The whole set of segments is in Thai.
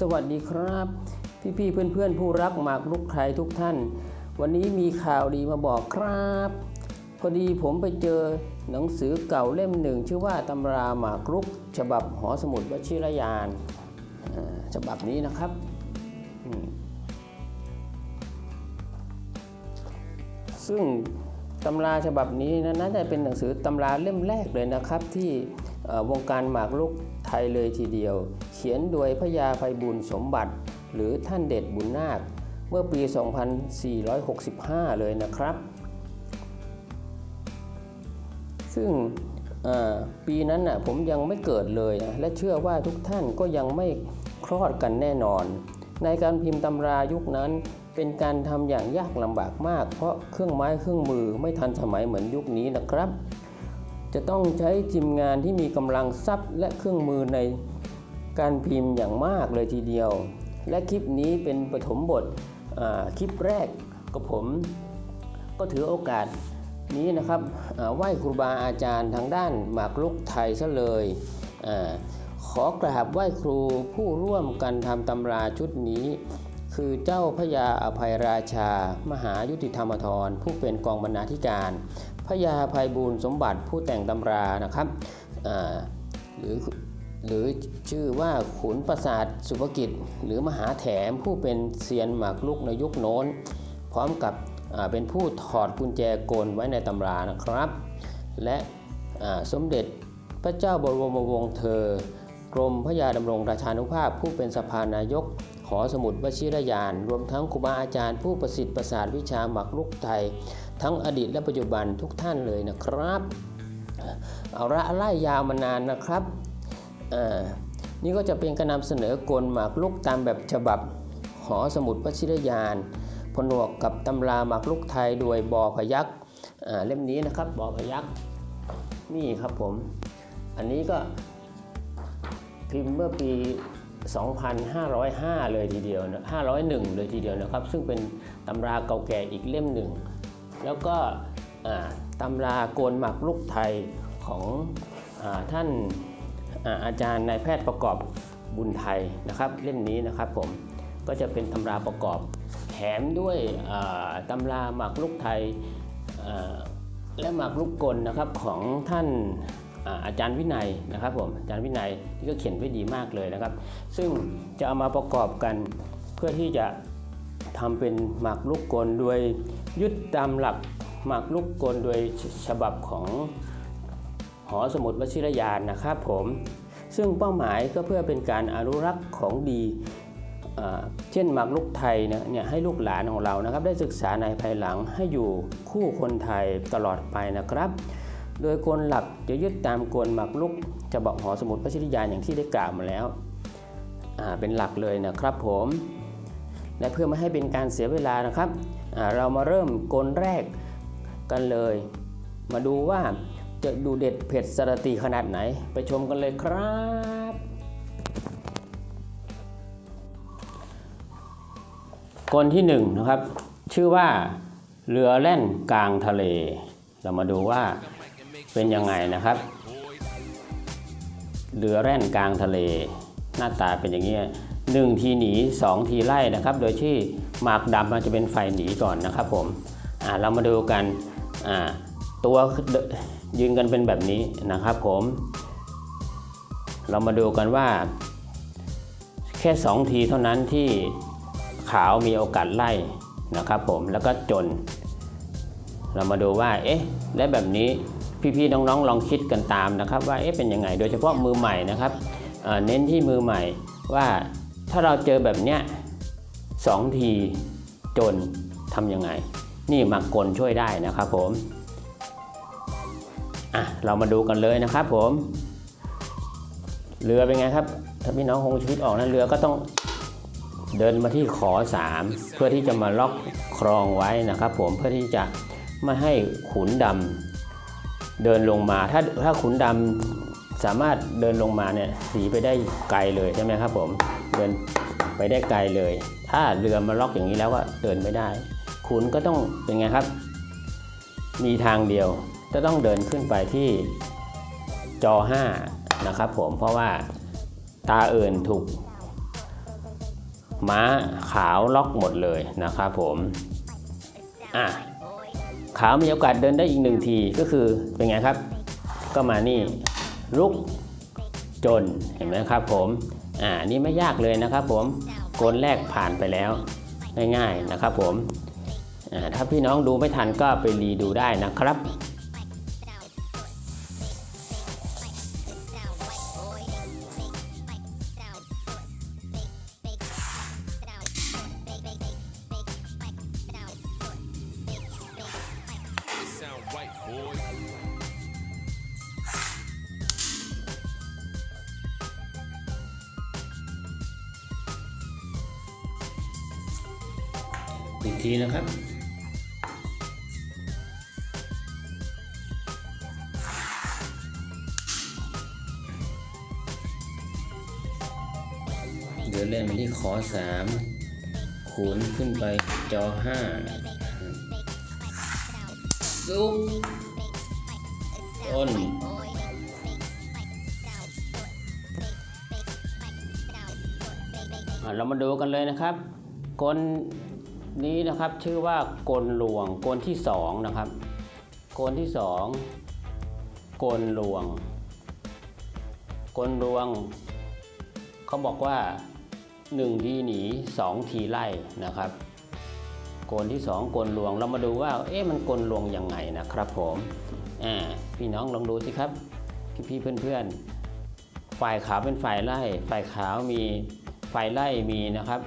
สวัสดีครับ พี่ๆเพื่อนๆ ผู้รักหมากรุกไทยทุกท่าน วันนี้มีข่าวดีมาบอกครับ พอดีผมไปเจอหนังสือเก่าเล่มหนึ่ง ชื่อว่าตำราหมากรุก ฉบับหอสมุดวชิรยานฉบับนี้นะครับซึ่งตำราฉบับนี้นะน่าจะเป็นหนังสือตำราเล่มแรกเลยนะครับ ที่วงการหมากรุก ไทยเลยทีเดียว เขียนโดยพระยาไพบุญสมบัติ หรือท่านเด็ดบุญนาค เมื่อปี 2465 เลยนะครับ ซึ่งปีนั้นนะผมยังไม่เกิดเลยนะและเชื่อว่าทุกท่านก็ยังไม่คลอดกันแน่นอน ในการพิมพ์ตำรายุคนั้นเป็นการทำอย่างยากลำบากมาก เพราะเครื่องไม้เครื่องมือไม่ทันสมัยเหมือนยุคนี้นะครับ จะต้องใช้ทีมงานที่มีกำลังทรัพย์และเครื่องมือในการพิมพ์อย่างมากเลยทีเดียว และคลิปนี้เป็นปฐมบทคลิปแรกกับผม ก็ถือโอกาสนี้นะครับไหว้ครูบาอาจารย์ทางด้านหมากรุกไทยซะเลยอขอกราบไหว้ครูผู้ร่วมกันทำตำราชุดนี้ คือเจ้าพระยาอภัยราชา มหายุติธรรมธรผู้เป็นกองบรรณาธิการ พระยาภัยบูลสมบัติผู้แต่งตำรานะครับหรือหรือชื่อว่าขุนประสาทสุภกิจ หรือมหาแถมผู้เป็นเซียนหมากรุกในยุคโน้น พร้อมกับเป็นผู้ถอดกุญแจกลไว้ในตำรานะครับ และสมเด็จพระเจ้าบรมวงศ์เธอ กรมพระยาดำรงราชานุภาพ ผู้เป็นสภานายกหอสมุดวชิรยาน รวมทั้งครูบาอาจารย์ผู้ประสิทธิ์ประสาทวิชาหมากรุกไทย ทั้งอดีตและปัจจุบันทุกท่านเลยนะครับ เอาละไล่ยาวมานานนะครับ นี่ก็จะเป็นการนำเสนอกลหมากรุกตามแบบฉบับหอสมุดวชิรยานผนวกกับตำราหมากรุกไทยโดยบอพยักเล่มนี้นะครับบอพยักนี่ครับผม อันนี้ก็พิมพ์เมื่อปี 2505 เลยทีเดียวนะ501 เลยทีเดียวนะครับ ซึ่งเป็นตำราเก่าแก่อีกเล่มหนึ่ง แล้วก็ตำราโกนหมากรุกไทยของอท่านอาอาจารย์นายแพทย์ประกอบบุญไทยนะครับ เล่มนี้นะครับผมก็จะเป็นตำราประกอบแถมด้วยตำราหมากรุกไทยและหมากรุกกลนะครับของท่านอาอาจารย์วินัยนะครับผมอาจารย์วินัยที่ก็เขียนไว้ดีมากเลยนะครับ ซึ่งจะเอามาประกอบกันเพื่อที่จะ ทำเป็นหมากรุกกลโดยยึดตามหลักหมากรุกกลโดยฉบับของหอสมุดวชิรยานนะครับผม ซึ่งเป้าหมายก็เพื่อเป็นการอนุรักษ์ของดีเช่นหมากรุกไทยเนี่ยให้ลูกหลานของเรานะครับ ได้ศึกษาในภายหลังให้อยู่คู่คนไทยตลอดไปนะครับ โดยกลหลักจะยึดตามกลหมากรุกฉบับหอสมุดวชิรยานอย่างที่ได้กล่าวมาแล้วเป็นหลักเลยนะครับผม และเพื่อไม่ให้เป็นการเสียเวลานะครับ เรามาเริ่มกลแรกกันเลย มาดูว่าจะดูเด็ดเผ็ดสรติขนาดไหน ไปชมกันเลยครับ กลที่หนึ่งนะครับ ชื่อว่าเรือแล่นกลางทะเล เรามาดูว่าเป็นยังไงนะครับ เรือแล่นกลางทะเล หน้าตาเป็นอย่างนี้ หนึ่งทีหนีสองทีไล่นะครับ โดยที่หมากดำมันจะเป็นไฟหนีก่อนนะครับผมเรามาดูกันตัวยืนกันเป็นแบบนี้นะครับผม เรามาดูกันว่า แค่สองทีเท่านั้นที่ขาวมีโอกาสไล่นะครับผมแล้วก็จน เรามาดูว่าเอ๊ะและแบบนี้พี่ๆน้องๆ ลองคิดกันตามนะครับ ว่าเอ๊ะเป็นยังไงโดยเฉพาะมือใหม่นะครับเน้นที่มือใหม่ว่า ถ้าเราเจอแบบเนี้ยสองทีจนทำยังไง นี่มากลช่วยได้นะครับผมอะเรามาดูกันเลยนะครับผม เรือเป็นไงครับ ถ้าพี่น้องคงชีวิตออกนะเรือก็ต้องเดินมาที่ขอ 3 เพื่อที่จะมาล็อกครองไว้นะครับ ผมเพื่อที่จะไม่ให้ขุนดำเดินลงมา ถ้าถ้าขุนดำสามารถเดินลงมาเนี่ยสีไปได้ไกลเลยใช่ไหมครับผม เดินไปได้ไกลเลย ถ้าเรือมาล็อกอย่างนี้แล้วก็เดินไม่ได้ขุนก็ต้องเป็นไงครับ มีทางเดียวจะต้องเดินขึ้นไปที่จอ 5 นะครับผมเพราะว่าตาอื่นถูกม้าขาวล็อกหมดเลยนะครับผมอะขาวมีโอกาสเดินได้อีกหนึ่งทีก็คือเป็นไงครับ ก็มานี่ลุกจนเห็นไหมครับผม อ่านี่ไม่ยากเลยนะครับผมโกนแรกผ่านไปแล้วง่ายๆนะครับผมถ้าพี่น้องดูไม่ทันก็ไปรีดูได้นะครับ ทีนะครับ เดินเล่นมที่ขอสามคูณขึ้นไปจอห้าซุปต้นเรามาดูกันเลยนะครับกล นี้นะครับชื่อว่ากลลวงกลที่สองนะครับกลที่สองกลลวง กลลวงเขาบอกว่าหนึ่งทีหนีสองทีไล่นะครับกลที่สองกลลวงเรามาดูว่าเอ๊ะมันกลลวงยังไงนะครับผมอ่าพี่น้องลองดูสิครับพี่เพื่อนๆฝ่ายขาวเป็นฝ่ายไล่ฝ่ายขาวมีฝ่ายไล่มีนะครับ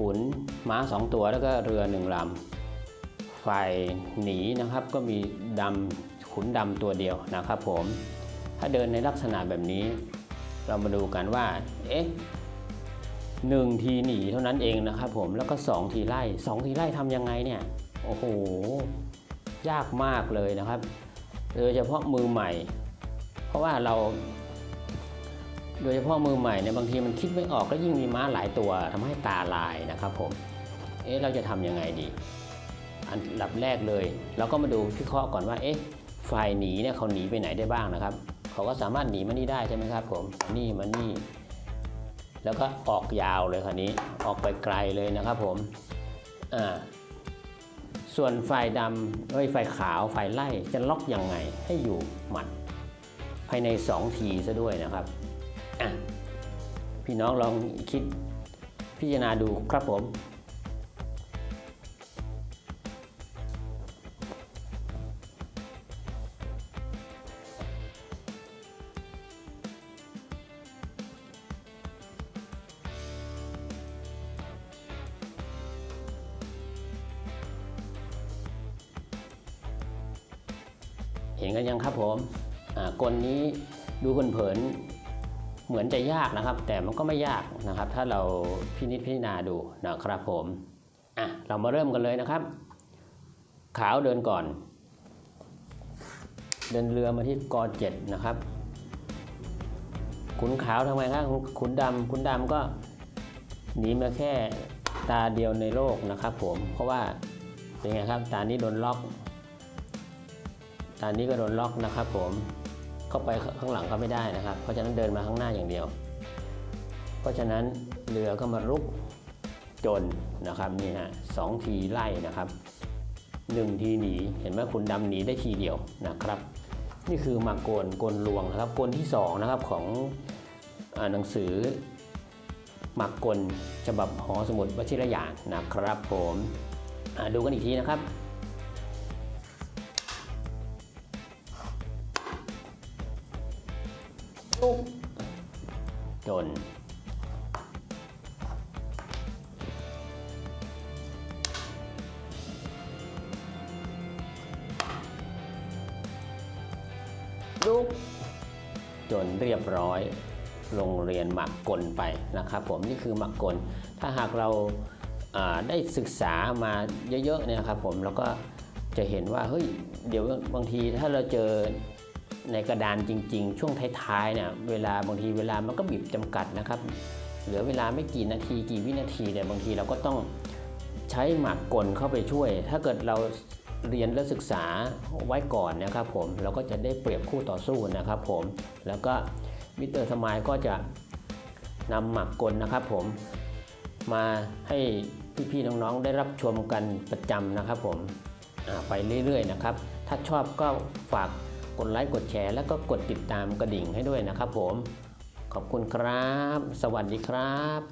ขุนม้าสองตัวแล้วก็เรือหนึ่งลำฝ่ายหนีนะครับก็มีดำขุนดำตัวเดียวนะครับผมถ้าเดินในลักษณะแบบนี้ เรามาดูกันว่าเอ๊ะหนึ่งทีหนีเท่านั้นเองนะครับผมแล้วก็สองทีไล่สองทีไล่ทำยังไงเนี่ยโอ้โหยากมากเลยนะครับโดยเฉพาะมือใหม่ เพราะว่าเรา โดยเฉพาะมือใหม่เนี่ยบางทีมันคิดไม่ออกแล้วยิ่งมีม้าหลายตัวทำให้ตาลายนะครับผม เอ๊ะเราจะทำยังไงดี อันดับแรกเลย เราก็มาดูพิเคราะห์ก่อนว่า เอ๊ะฝ่ายหนีเนี่ยเขาหนีไปไหนได้บ้างนะครับ เขาก็สามารถหนีมานี่ได้ใช่ไหมครับผม นี่มานี่ แล้วก็ออกยาวเลยคราวนี้ ออกไปไกลเลยนะครับผม อ่า ส่วนฝ่ายดำเอ้ยฝ่ายขาวฝ่ายไล่จะล็อกยังไงให้อยู่หมัด ภายใน 2 ทีซะด้วยนะครับ พี่น้องลองคิดพิจารณาดูครับผม เห็นกันยังครับผมกลนี้ดูเผินๆ เหมือนจะยากนะครับ แต่มันก็ไม่ยากนะครับ ถ้าเราพินิจพิจารณาดูนะครับผมอะเรามาเริ่มกันเลยนะครับ ขาวเดินก่อน เดินเรือมาที่กอเจ็ดนะครับ ขุนขาวทำไมครับขุนดำขุนดำก็หนีมาแค่ตาเดียวในโลกนะครับ ผมเพราะว่าเป็นไงครับตานี้โดนล็อกตอนนี้ก็โดนล็อกนะครับผม เข้าไปข้างหลังก็ไม่ได้นะครับ เพราะฉะนั้นเดินมาข้างหน้าอย่างเดียว เพราะฉะนั้นเรือก็มารุกจนนะครับนี่ฮะสองทีไล่นะครับหนึ่งทีหนีเห็นไหมคุณดำหนีได้ทีเดียวนะครับ นี่คือมาโกนโกนลวงนะครับโกนที่สองนะครับของอหนังสือมากกลฉบับหอสมุดวชิรยานนะครับผมดูกันอีกทีนะครับ จน ลุกจนเรียบร้อย โรงเรียนหมักกลไปนะครับผมนี่คือหมักกล ถ้าหากเราอ่าได้ศึกษามาเยอะๆเนี่ยครับผมเราก็จะเห็นว่าเฮ้ยเดี๋ยวบางทีถ้าเราเจอ ในกระดานจริง ๆ ช่วงท้ายๆเนี่ยเวลาบางทีเวลามันก็บีบจำกัดนะครับ เหลือเวลาไม่กี่นาทีกี่วินาทีแต่ยบางทีเราก็ต้องใช้หมากกลเข้าไปช่วย ถ้าเกิดเราเรียนและศึกษาไว้ก่อนนะครับผมเราก็จะได้เปรียบคู่ต่อสู้นะครับผมแล้วก็มิสเตอร์สมายก็จะนำหมากกลนะครับผมมาให้พี่ๆน้องๆได้รับชมกันประจำนะครับผมไปเรื่อยๆนะครับ ถ้าชอบก็ฝาก กดไลค์กดแชร์แล้วก็กดติดตามกระดิ่งให้ด้วยนะครับผม ขอบคุณครับ สวัสดีครับ